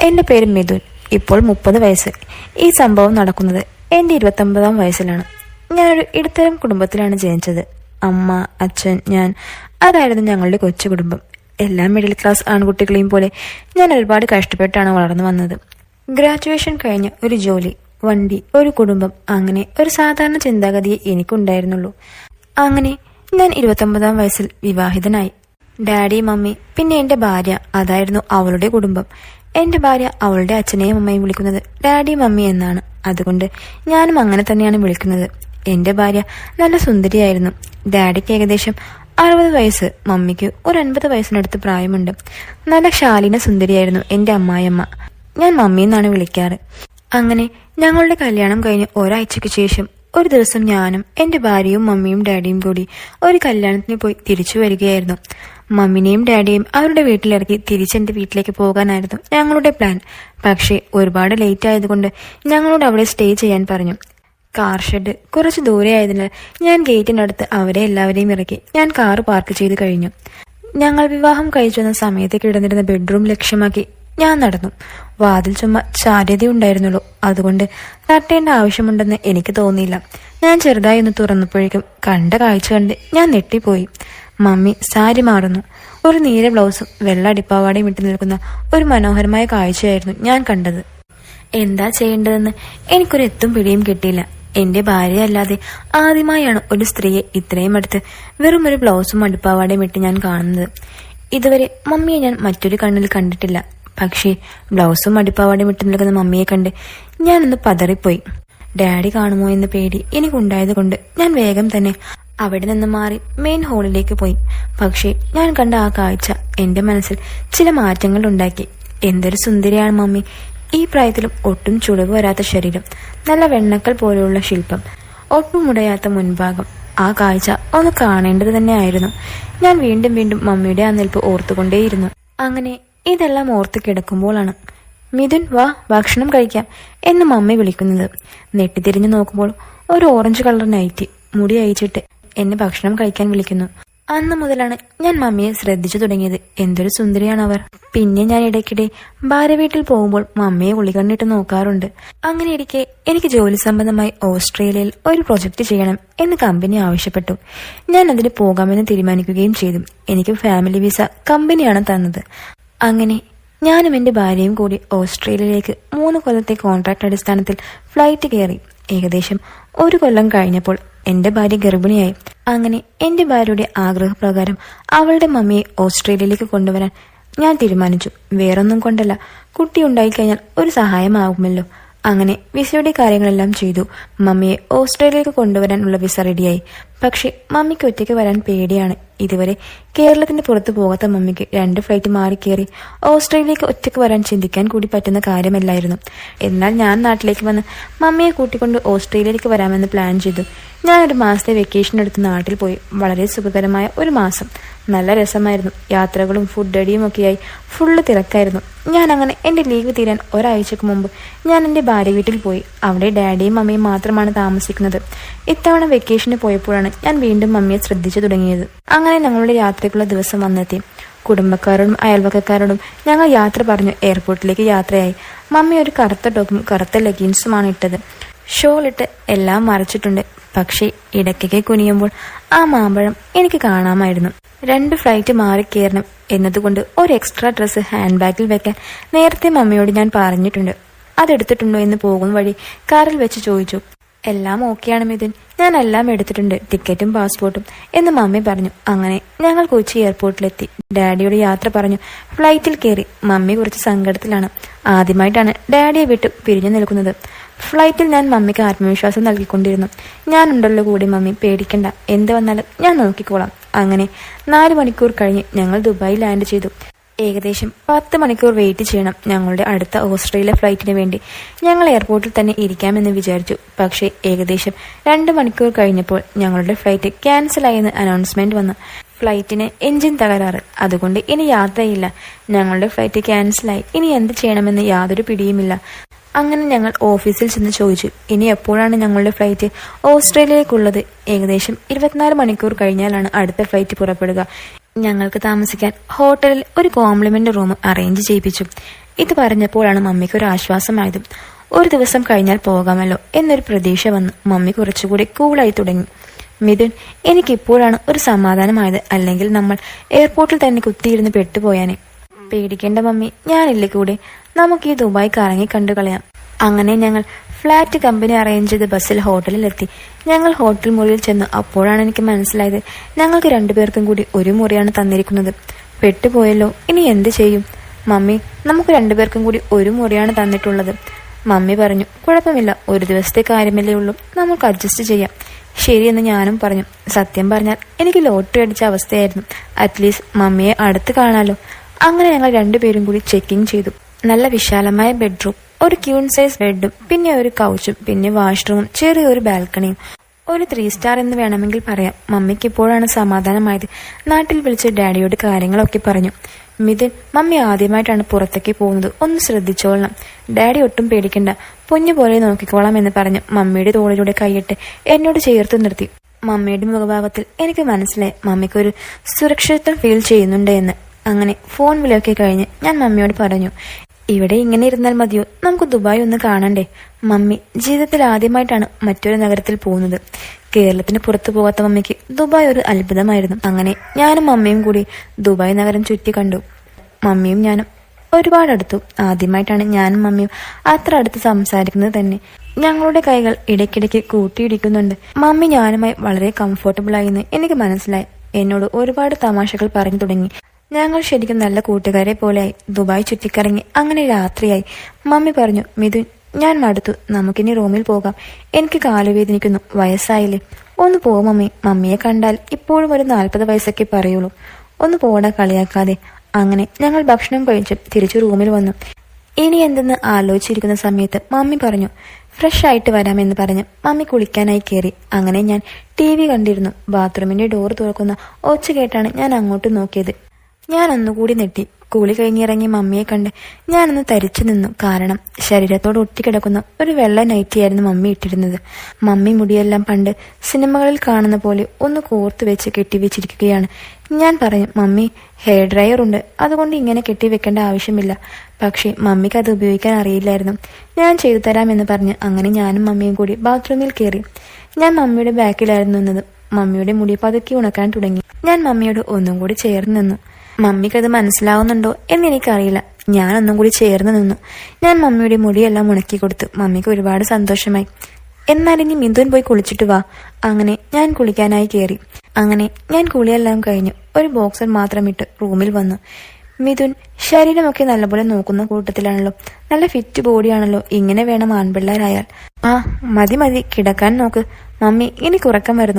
എന്റെ പേര് മിഥുൻ. ഇപ്പോൾ മുപ്പത് വയസ്സ്. ഈ സംഭവം നടക്കുന്നത് എന്റെ ഇരുപത്തൊമ്പതാം വയസ്സിലാണ്. ഞാനൊരു ഇടത്തരം കുടുംബത്തിലാണ് ജനിച്ചത്. അമ്മ അച്ഛൻ ഞാൻ. അതായിരുന്നു ഞങ്ങളുടെ കൊച്ചു കുടുംബം. എല്ലാ മിഡിൽ ക്ലാസ് ആൺകുട്ടികളെയും പോലെ ഞാൻ ഒരുപാട് കഷ്ടപ്പെട്ടാണ് വളർന്നു വന്നത്. ഗ്രാജുവേഷൻ കഴിഞ്ഞ ഒരു ജോലി വണ്ടി ഒരു കുടുംബം അങ്ങനെ ഒരു സാധാരണ ചിന്താഗതിയെ എനിക്കുണ്ടായിരുന്നുള്ളൂ. അങ്ങനെ ഞാൻ ഇരുപത്തൊമ്പതാം വയസ്സിൽ വിവാഹിതനായി. ഡാഡി മമ്മി പിന്നെ എന്റെ ഭാര്യ അതായിരുന്നു അവളുടെ കുടുംബം. എന്റെ ഭാര്യ അവളുടെ അച്ഛനെയും അമ്മയും വിളിക്കുന്നത് ഡാഡി മമ്മി എന്നാണ്. അതുകൊണ്ട് ഞാനും അങ്ങനെ തന്നെയാണ് വിളിക്കുന്നത്. എന്റെ ഭാര്യ നല്ല സുന്ദരിയായിരുന്നു. ഡാഡിക്ക് ഏകദേശം അറുപത് വയസ്സ് മമ്മിക്ക് ഒരു അൻപത് വയസ്സിനടുത്ത് പ്രായമുണ്ട്. നല്ല ശാലീന സുന്ദരിയായിരുന്നു എന്റെ അമ്മായിയമ്മ. ഞാൻ മമ്മി എന്നാണ് വിളിക്കാറ്. അങ്ങനെ ഞങ്ങളുടെ കല്യാണം കഴിഞ്ഞ് ഒരാഴ്ചയ്ക്ക് ശേഷം ഒരു ദിവസം ഞാനും എന്റെ ഭാര്യയും മമ്മിയും ഡാഡിയും കൂടി ഒരു കല്യാണത്തിന് പോയി തിരിച്ചു വരികയായിരുന്നു. മമ്മിനെയും ഡാഡിയെയും അവരുടെ വീട്ടിലിറക്കി തിരിച്ചെന്റെ വീട്ടിലേക്ക് പോകാനായിരുന്നു ഞങ്ങളുടെ പ്ലാൻ പക്ഷേ ഒരുപാട് ലേറ്റ് ആയതുകൊണ്ട് ഞങ്ങളോട് അവിടെ സ്റ്റേ ചെയ്യാൻ പറഞ്ഞു. കാർ ഷെഡ് കുറച്ച് ദൂരെ ആയതിനാൽ ഞാൻ ഗേറ്റിനടുത്ത് അവരെ എല്ലാവരെയും ഇറക്കി. ഞാൻ കാർ പാർക്ക് ചെയ്ത് കഴിഞ്ഞു. ഞങ്ങൾ വിവാഹം കഴിച്ചു വന്ന സമയത്ത് കിടന്നിരുന്ന ബെഡ്റൂം ലക്ഷ്യമാക്കി ഞാൻ നടന്നു. വാതിൽ ചുമ ചാര്യതയുണ്ടായിരുന്നുള്ളൂ അതുകൊണ്ട് തട്ടേണ്ട ആവശ്യമുണ്ടെന്ന് എനിക്ക് തോന്നിയില്ല. ഞാൻ ചെറുതായി ഒന്ന് തുറന്നപ്പോഴേക്കും കണ്ട കാഴ്ച കണ്ട് ഞാൻ നെട്ടിപ്പോയി മമ്മി സാരി മാറുന്നു. ഒരു നീല ബ്ലൗസും വെള്ള അടിപ്പാവാടയും ഇട്ട് നിൽക്കുന്ന ഒരു മനോഹരമായ കാഴ്ചയായിരുന്നു ഞാൻ കണ്ടത്. എന്താ ചെയ്യേണ്ടതെന്ന് എനിക്കൊരു എത്തും പിടിയും കിട്ടിയില്ല. എന്റെ ഭാര്യ അല്ലാതെ ആദ്യമായാണ് ഒരു സ്ത്രീയെ ഇത്രയും അടുത്ത് വെറും ഒരു ബ്ലൗസും അടിപ്പാവാടയും ഇട്ട് ഞാൻ കാണുന്നത്. ഇതുവരെ മമ്മിയെ ഞാൻ മറ്റൊരു കണ്ണിൽ കണ്ടിട്ടില്ല. പക്ഷേ ബ്ലൗസും അടിപ്പാവാടി ഇട്ട് നിൽക്കുന്ന മമ്മിയെ കണ്ട് ഞാനൊന്ന് പതറിപ്പോയി. ഡാഡി കാണുമോ? എന്ന പേടി എനിക്കുണ്ടായത് കൊണ്ട് ഞാൻ വേഗം തന്നെ അവിടെ നിന്ന് മാറി മെയിൻ ഹാളിലേക്ക് പോയി. പക്ഷേ ഞാൻ കണ്ട ആ കാഴ്ച എന്റെ മനസ്സിൽ ചില മാറ്റങ്ങൾ ഉണ്ടാക്കി. എന്തൊരു സുന്ദരിയാണ് മമ്മി. ഈ പ്രായത്തിലും ഒട്ടും ചുളിവ് വരാത്ത ശരീരം നല്ല വെണ്ണക്കൽ പോലെയുള്ള ശില്പം ഒട്ടും മുടയാത്ത മുൻഭാഗം. ആ കാഴ്ച ഒന്ന് കാണേണ്ടത് തന്നെയായിരുന്നു. ഞാൻ വീണ്ടും വീണ്ടും മമ്മിയുടെ ആ നിൽപ്പ് ഓർത്തുകൊണ്ടേയിരുന്നു. അങ്ങനെ ഇതെല്ലാം ഓർത്ത് കിടക്കുമ്പോഴാണ് മിഥുൻ വാ ഭക്ഷണം കഴിക്കാം എന്ന് മമ്മി വിളിക്കുന്നത്. നെട്ടിത്തിരിഞ്ഞു നോക്കുമ്പോൾ ഒരു ഓറഞ്ച് കളർ നൈറ്റി മുടി അയച്ചിട്ട് എന്നെ ഭക്ഷണം കഴിക്കാൻ വിളിക്കുന്നു. അന്ന് മുതലാണ് ഞാൻ മമ്മിയെ ശ്രദ്ധിച്ചു തുടങ്ങിയത്. എന്തൊരു സുന്ദരിയാണ് അവർ പിന്നെ ഞാൻ ഇടയ്ക്കിടെ ഭാര്യ വീട്ടിൽ പോകുമ്പോൾ മമ്മിയെ ഉളികണ്ണിട്ട് നോക്കാറുണ്ട്. അങ്ങനെ ഇരിക്കെ എനിക്ക് ജോലി സംബന്ധമായി ഓസ്ട്രേലിയയിൽ ഒരു പ്രൊജക്ട് ചെയ്യണം എന്ന് കമ്പനി ആവശ്യപ്പെട്ടു. ഞാൻ അതിന് പോകാമെന്ന് തീരുമാനിക്കുകയും ചെയ്തു. എനിക്ക് ഫാമിലി വിസ കമ്പനിയാണ് തന്നത്. അങ്ങനെ ഞാനും എന്റെ ഭാര്യയും കൂടി ഓസ്ട്രേലിയയിലേക്ക് മൂന്ന് കൊല്ലത്തെ കോൺട്രാക്ട് അടിസ്ഥാനത്തിൽ ഫ്ലൈറ്റ് കയറി. ഏകദേശം ഒരു കൊല്ലം കഴിഞ്ഞപ്പോൾ എന്റെ ഭാര്യ ഗർഭിണിയായി. അങ്ങനെ എന്റെ ഭാര്യയുടെ ആഗ്രഹപ്രകാരം അവളുടെ മമ്മിയെ ഓസ്ട്രേലിയയിലേക്ക് കൊണ്ടുവരാൻ ഞാൻ തീരുമാനിച്ചു. വേറൊന്നും കൊണ്ടല്ല. കുട്ടി ഉണ്ടായിക്കഴിഞ്ഞാൽ ഒരു സഹായമാകുമല്ലോ അങ്ങനെ വിസയുടെ കാര്യങ്ങളെല്ലാം ചെയ്തു. മമ്മിയെ ഓസ്ട്രേലിയയിലേക്ക് കൊണ്ടുവരാനുള്ള വിസ റെഡിയായി പക്ഷെ മമ്മിക്ക് ഒറ്റയ്ക്ക് വരാൻ പേടിയാണ്. ഇതുവരെ കേരളത്തിന് പുറത്തു പോകാത്ത മമ്മിക്ക് രണ്ട് ഫ്ലൈറ്റ് മാറി കയറി ഓസ്ട്രേലിയക്ക് ഒറ്റയ്ക്ക് വരാൻ ചിന്തിക്കാൻ കൂടി പറ്റുന്ന കാര്യമല്ലായിരുന്നു. എന്നാൽ ഞാൻ നാട്ടിലേക്ക് വന്ന് മമ്മിയെ കൂട്ടിക്കൊണ്ട് ഓസ്ട്രേലിയയിലേക്ക് വരാമെന്ന് പ്ലാൻ ചെയ്തു. ഞാൻ ഒരു മാസത്തെ വെക്കേഷൻ എടുത്ത് നാട്ടിൽ പോയി. വളരെ സുഖകരമായ ഒരു മാസം. നല്ല രസമായിരുന്നു. യാത്രകളും ഫുഡ് അടിയും ഒക്കെയായി. ഫുള്ള് തിരക്കായിരുന്നു. ഞാൻ അങ്ങനെ എന്റെ ലീവ് തീരാൻ ഒരാഴ്ചക്ക് മുമ്പ് ഞാൻ എന്റെ ഭാര്യ വീട്ടിൽ പോയി. അവിടെ ഡാഡിയും മമ്മിയും മാത്രമാണ് താമസിക്കുന്നത്. ഇത്തവണ വെക്കേഷന് പോയപ്പോഴാണ് ഞാൻ വീണ്ടും മമ്മിയെ ശ്രദ്ധിച്ചു തുടങ്ങിയത്. അങ്ങനെ ഞങ്ങളുടെ യാത്രയ്ക്കുള്ള ദിവസം വന്നെത്തി. കുടുംബക്കാരോടും അയൽവക്കക്കാരോടും ഞങ്ങൾ യാത്ര പറഞ്ഞു എയർപോർട്ടിലേക്ക് യാത്രയായി. മമ്മി ഒരു കറുത്ത ടോപ്പും കറുത്ത ലെഗിൻസുമാണ് ഇട്ടത്. ഷോൾ ഇട്ട് എല്ലാം മറച്ചിട്ടുണ്ട്. പക്ഷേ ഇടയ്ക്കൊക്കെ കുനിയുമ്പോൾ ആ മാമ്പഴം എനിക്ക് കാണാമായിരുന്നു. രണ്ട് ഫ്ലൈറ്റ് മാറി കയറണം എന്നതുകൊണ്ട് ഒരു എക്സ്ട്രാ ഡ്രസ്സ് ഹാൻഡ് ബാഗിൽ വെക്കാൻ നേരത്തെ മമ്മിയോട് ഞാൻ പറഞ്ഞിട്ടുണ്ട്. അതെടുത്തിട്ടുണ്ടോ എന്ന് പോകും വഴി കാറിൽ വെച്ച് ചോദിച്ചു. എല്ലാം ഓക്കെയാണ് മിഥുൻ. ഞാൻ എല്ലാം എടുത്തിട്ടുണ്ട്. ടിക്കറ്റും പാസ്പോർട്ടും എന്ന് മമ്മി പറഞ്ഞു. അങ്ങനെ ഞങ്ങൾ കൊച്ചി എയർപോർട്ടിലെത്തി ഡാഡിയോട് യാത്ര പറഞ്ഞു. ഫ്ലൈറ്റിൽ കയറി. മമ്മി കുറച്ച് സങ്കടത്തിലാണ്. ആദ്യമായിട്ടാണ് ഡാഡിയെ വിട്ട് പിരിഞ്ഞു നിൽക്കുന്നത്. ഫ്ലൈറ്റിൽ ഞാൻ മമ്മിക്ക് ആത്മവിശ്വാസം നൽകിക്കൊണ്ടിരുന്നു. ഞാനുണ്ടല്ലോ കൂടി മമ്മി. പേടിക്കണ്ട. എന്ത് വന്നാലും ഞാൻ നോക്കിക്കോളാം. അങ്ങനെ നാല് മണിക്കൂർ കഴിഞ്ഞ് ഞങ്ങൾ ദുബായി ലാൻഡ് ചെയ്തു. ഏകദേശം പത്ത് മണിക്കൂർ വെയിറ്റ് ചെയ്യണം ഞങ്ങളുടെ അടുത്ത ഓസ്ട്രേലിയ ഫ്ലൈറ്റിന് വേണ്ടി. ഞങ്ങൾ എയർപോർട്ടിൽ തന്നെ ഇരിക്കാമെന്ന് വിചാരിച്ചു. പക്ഷേ ഏകദേശം രണ്ട് മണിക്കൂർ കഴിഞ്ഞപ്പോൾ ഞങ്ങളുടെ ഫ്ലൈറ്റ് ക്യാൻസലായെന്ന് അനൗൺസ്മെന്റ് വന്നു. ഫ്ലൈറ്റിന് എഞ്ചിൻ തകരാറ്. അതുകൊണ്ട് ഇനി യാത്രയില്ല. ഞങ്ങളുടെ ഫ്ലൈറ്റ് ക്യാൻസലായി ഇനി എന്ത് ചെയ്യണമെന്ന് യാതൊരു പിടിയുമില്ല. അങ്ങനെ ഞങ്ങൾ ഓഫീസിൽ ചെന്ന് ചോദിച്ചു. ഇനി എപ്പോഴാണ് ഞങ്ങളുടെ ഫ്ലൈറ്റ്? ഓസ്ട്രേലിയയിലേക്കുള്ളത് ഏകദേശം ഇരുപത്തിനാല് മണിക്കൂർ കഴിഞ്ഞാലാണ് അടുത്ത ഫ്ലൈറ്റ് പുറപ്പെടുക. ഞങ്ങൾക്ക് താമസിക്കാൻ ഹോട്ടലിൽ ഒരു കോംപ്ലിമെന്റ് റൂം അറേഞ്ച് ചെയ്യിപ്പിച്ചു. ഇത് പറഞ്ഞപ്പോഴാണ് മമ്മിക്ക് ഒരു ആശ്വാസമായത്. ഒരു ദിവസം കഴിഞ്ഞാൽ പോകാമല്ലോ എന്നൊരു പ്രതീക്ഷ വന്ന്. മമ്മി കുറച്ചുകൂടി കൂളായി തുടങ്ങി. മിഥുൻ എനിക്കിപ്പോഴാണ് ഒരു സമാധാനമായത്. അല്ലെങ്കിൽ നമ്മൾ എയർപോർട്ടിൽ തന്നെ കുത്തിയിരുന്ന് പെട്ടുപോയാനെ. പേടിക്കേണ്ട മമ്മി ഞാനില്ലേ കൂടെ? നമുക്ക് ഈ ദുബായ് കറങ്ങി കണ്ടു കളയാം അങ്ങനെ ഞങ്ങൾ ഫ്ലാറ്റ് കമ്പനി അറേഞ്ച് ചെയ്ത് ബസ്സിൽ ഹോട്ടലിലെത്തി ഞങ്ങൾ ഹോട്ടൽ മുറിയിൽ ചെന്നു. അപ്പോഴാണ് എനിക്ക് മനസ്സിലായത് ഞങ്ങൾക്ക് രണ്ടുപേർക്കും കൂടി ഒരു മുറിയാണ് തന്നിരിക്കുന്നത്. പെട്ടുപോയല്ലോ. ഇനി എന്ത് ചെയ്യും? മമ്മി നമുക്ക് രണ്ടുപേർക്കും കൂടി ഒരു മുറിയാണ് തന്നിട്ടുള്ളത്. മമ്മി പറഞ്ഞു കുഴപ്പമില്ല. ഒരു ദിവസത്തെ കാര്യമല്ലേ ഉള്ളൂ. നമുക്ക് അഡ്ജസ്റ്റ് ചെയ്യാം. ശരിയെന്ന് ഞാനും പറഞ്ഞു. സത്യം പറഞ്ഞാൽ എനിക്ക് ലോട്ടറി അടിച്ച അവസ്ഥയായിരുന്നു. അറ്റ്ലീസ്റ്റ് മമ്മിയെ അടുത്ത് കാണാലോ. അങ്ങനെ ഞങ്ങൾ രണ്ടുപേരും കൂടി ചെക്കിംഗ് ചെയ്തു. നല്ല വിശാലമായ ബെഡ്റൂം ഒരു ക്യൂൺ സൈസ് ബെഡും പിന്നെ ഒരു കൗച്ചും പിന്നെ വാഷ്റൂമും ചെറിയൊരു ബാൽക്കണിയും ഒരു ത്രീ സ്റ്റാർ എന്ന് വേണമെങ്കിൽ പറയാം. മമ്മിക്ക് ഇപ്പോഴാണ് സമാധാനമായത്. നാട്ടിൽ വിളിച്ച് ഡാഡിയോട് കാര്യങ്ങളൊക്കെ പറഞ്ഞു. മിഥുൻ മമ്മി ആദ്യമായിട്ടാണ് പുറത്തേക്ക് പോകുന്നത്. ഒന്ന് ശ്രദ്ധിച്ചോളണം. ഡാഡി ഒട്ടും പേടിക്കണ്ട. പൊന്നു പോലെ നോക്കിക്കോളാം എന്ന് പറഞ്ഞു. മമ്മിയുടെ തോളിലൂടെ കൈയിട്ട് എന്നോട് ചേർത്ത് നിർത്തി. മമ്മിയുടെ മുഖഭാവത്തിൽ എനിക്ക് മനസ്സിലായി. മമ്മിക്കൊരു സുരക്ഷിതത്വം ഫീൽ ചെയ്യുന്നുണ്ട് എന്ന്. അങ്ങനെ ഫോൺ വിളിയൊക്കെ കഴിഞ്ഞ് ഞാൻ മമ്മിയോട് പറഞ്ഞു. ഇവിടെ ഇങ്ങനെ ഇരുന്നാൽ മതിയോ? നമുക്ക് ദുബായ് ഒന്ന് കാണണ്ടേ. മമ്മി ജീവിതത്തിൽ ആദ്യമായിട്ടാണ് മറ്റൊരു നഗരത്തിൽ പോകുന്നത്. കേരളത്തിന് പുറത്തു പോകാത്ത മമ്മിക്ക് ദുബായ് ഒരു അത്ഭുതമായിരുന്നു. അങ്ങനെ ഞാനും മമ്മിയും കൂടി ദുബായ് നഗരം ചുറ്റി കണ്ടു. മമ്മിയും ഞാനും ഒരുപാട് അടുത്തു ആദ്യമായിട്ടാണ് ഞാനും മമ്മിയും അത്ര അടുത്ത് സംസാരിക്കുന്നത് തന്നെ. ഞങ്ങളുടെ കൈകൾ ഇടയ്ക്കിടയ്ക്ക് കൂട്ടിയിടിക്കുന്നുണ്ട്. മമ്മി ഞാനുമായി വളരെ കംഫർട്ടബിൾ എന്ന് എനിക്ക് മനസ്സിലായി. എന്നോട് ഒരുപാട് തമാശകൾ പറഞ്ഞു തുടങ്ങി. ഞങ്ങൾ ശരിക്കും നല്ല കൂട്ടുകാരെ പോലെയായി ദുബായ് ചുറ്റിക്കറങ്ങി അങ്ങനെ രാത്രിയായി. മമ്മി പറഞ്ഞു മിഥുൻ ഞാൻ മടുത്തു. നമുക്കിനി റൂമിൽ പോകാം. എനിക്ക് കാലുവേദനിക്കുന്നു. വയസ്സായില്ലേ. ഒന്ന് പോ മമ്മി. മമ്മിയെ കണ്ടാൽ ഇപ്പോഴും ഒരു നാൽപ്പത് വയസ്സൊക്കെ പറയുള്ളൂ. ഒന്ന് പോടാ കളിയാക്കാതെ. അങ്ങനെ ഞങ്ങൾ ഭക്ഷണം കഴിച്ച് തിരിച്ചു റൂമിൽ വന്നു. ഇനി എന്തെന്ന് ആലോചിച്ചിരിക്കുന്ന സമയത്ത് മമ്മി പറഞ്ഞു ഫ്രഷ് ആയിട്ട് വരാമെന്ന് പറഞ്ഞ് മമ്മി കുളിക്കാനായി കയറി അങ്ങനെ ഞാൻ ടി വി കണ്ടിരുന്നു. ബാത്റൂമിന്റെ ഡോർ തുറക്കുന്ന ഒച്ച കേട്ടാണ് ഞാൻ അങ്ങോട്ട് നോക്കിയത്. ഞാൻ ഒന്നുകൂടി നെട്ടി. കൂളി കഴിഞ്ഞിറങ്ങി മമ്മിയെ കണ്ട് ഞാനൊന്ന് തരിച്ചു നിന്നു. കാരണം ശരീരത്തോട് ഒട്ടിക്കിടക്കുന്ന ഒരു വെള്ള നൈറ്റിയായിരുന്നു മമ്മി ഇട്ടിരുന്നത്. മമ്മി മുടിയെല്ലാം പണ്ട് സിനിമകളിൽ കാണുന്ന പോലെ ഒന്ന് കോർത്തു വെച്ച് കെട്ടിവെച്ചിരിക്കുകയാണ്. ഞാൻ പറഞ്ഞു മമ്മി ഹെയർ ഡ്രയർ ഉണ്ട്. അതുകൊണ്ട് ഇങ്ങനെ കെട്ടിവെക്കേണ്ട ആവശ്യമില്ല. പക്ഷേ മമ്മിക്ക് അത് ഉപയോഗിക്കാൻ അറിയില്ലായിരുന്നു. ഞാൻ ചെയ്തു തരാമെന്ന് പറഞ്ഞ് അങ്ങനെ ഞാനും മമ്മിയും കൂടി ബാത്റൂമിൽ കയറി. ഞാൻ മമ്മിയുടെ ബാക്കിലായിരുന്നു നിന്നത്. മമ്മിയുടെ മുടി പതുക്കി ഉണക്കാൻ തുടങ്ങി. ഞാൻ മമ്മിയോട് ഒന്നും കൂടി ചേർന്ന് നിന്നു. മമ്മിക്കത് മനസ്സിലാവുന്നുണ്ടോ എന്ന് എനിക്കറിയില്ല ഞാൻ ഒന്നും കൂടി ചേർന്ന് നിന്നു. ഞാൻ മമ്മിയുടെ മുടിയെല്ലാം ഉണക്കി കൊടുത്തു. മമ്മിക്ക് ഒരുപാട് സന്തോഷമായി. എന്നാൽ ഇനി മിഥുൻ പോയി കുളിച്ചിട്ട് വാ. അങ്ങനെ ഞാൻ കുളിക്കാനായി കയറി അങ്ങനെ ഞാൻ കുളിയെല്ലാം കഴിഞ്ഞു. ഒരു ബോക്സർ മാത്രം ഇട്ട് റൂമിൽ വന്നു. മിഥുൻ ശരീരമൊക്കെ നല്ലപോലെ നോക്കുന്ന കൂട്ടത്തിലാണല്ലോ. നല്ല ഫിറ്റ് ബോഡിയാണല്ലോ. ഇങ്ങനെ വേണം ആൺപിള്ളേരായാൽ. ആ മതി മതി. കിടക്കാൻ നോക്ക്. മമ്മി എനിക്ക് കുറക്കം വരുന്നു.